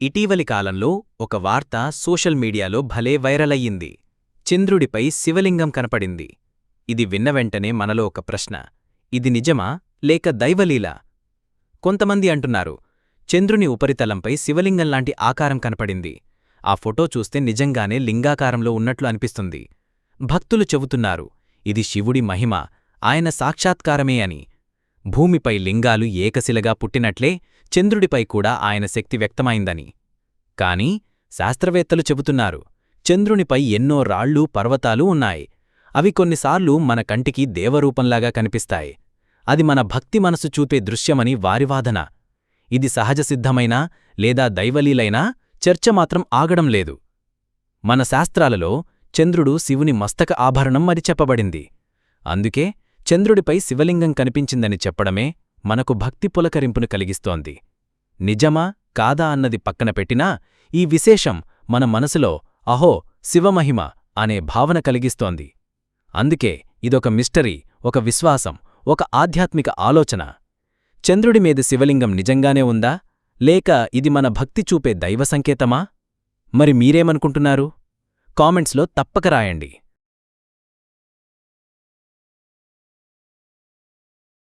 ఇటీవలి కాలంలో ఒక వార్త సోషల్ మీడియాలో భలే వైరల్ అయ్యింది చంద్రుడిపై శివలింగం కనపడింది. ఇది విన్న వెంటనే మనలో ఒక ప్రశ్న. ఇది నిజమా? లేక దైవలీలా? కొంతమంది అంటున్నారు చంద్రుని ఉపరితలంపై శివలింగంలాంటి ఆకారం కనపడింది. ఆ ఫోటో చూస్తే నిజంగానే లింగాకారంలో ఉన్నట్లు అనిపిస్తుంది. భక్తులు చెబుతున్నారు ఇది శివుడి మహిమ ఆయన సాక్షాత్కారమే అని. భూమిపై లింగాలు ఏకశిలగా పుట్టినట్లే చంద్రుడిపై కూడా ఆయన శక్తి వ్యక్తమైందని. కాని శాస్త్రవేత్తలు చెబుతున్నారు చంద్రునిపై ఎన్నో రాళ్ళూ పర్వతాలు ఉన్నాయి. అవి కొన్నిసార్లు మన కంటికి దేవరూపంలాగా కనిపిస్తాయి. అది మన భక్తి మనసు చూపే దృశ్యమని వారివాదన ఇది సహజసిద్ధమైనా లేదా దైవలీలైనా చర్చ మాత్రం ఆగడం లేదు. మన శాస్త్రాలలో చంద్రుడు శివుని మస్తక ఆభరణం మరి చెప్పబడింది. అందుకే చంద్రుడిపై శివలింగం కనిపించిందని చెప్పడమే మనకు భక్తి పులకరింపును కలిగిస్తోంది. నిజమా కాదా అన్నది పక్కన పెట్టినా ఈ విశేషం మన మనసులో అహో శివమహిమ అనే భావన కలిగిస్తోంది. అందుకే ఇదొక మిస్టరీ ఒక విశ్వాసం ఒక ఆధ్యాత్మిక ఆలోచన. చంద్రుడి మీద శివలింగం నిజంగానే ఉందా? లేక ఇది మన భక్తి చూపే దైవ సంకేతమా? మరి మీరేమనుకుంటున్నారు? కామెంట్స్లో తప్పక రాయండి.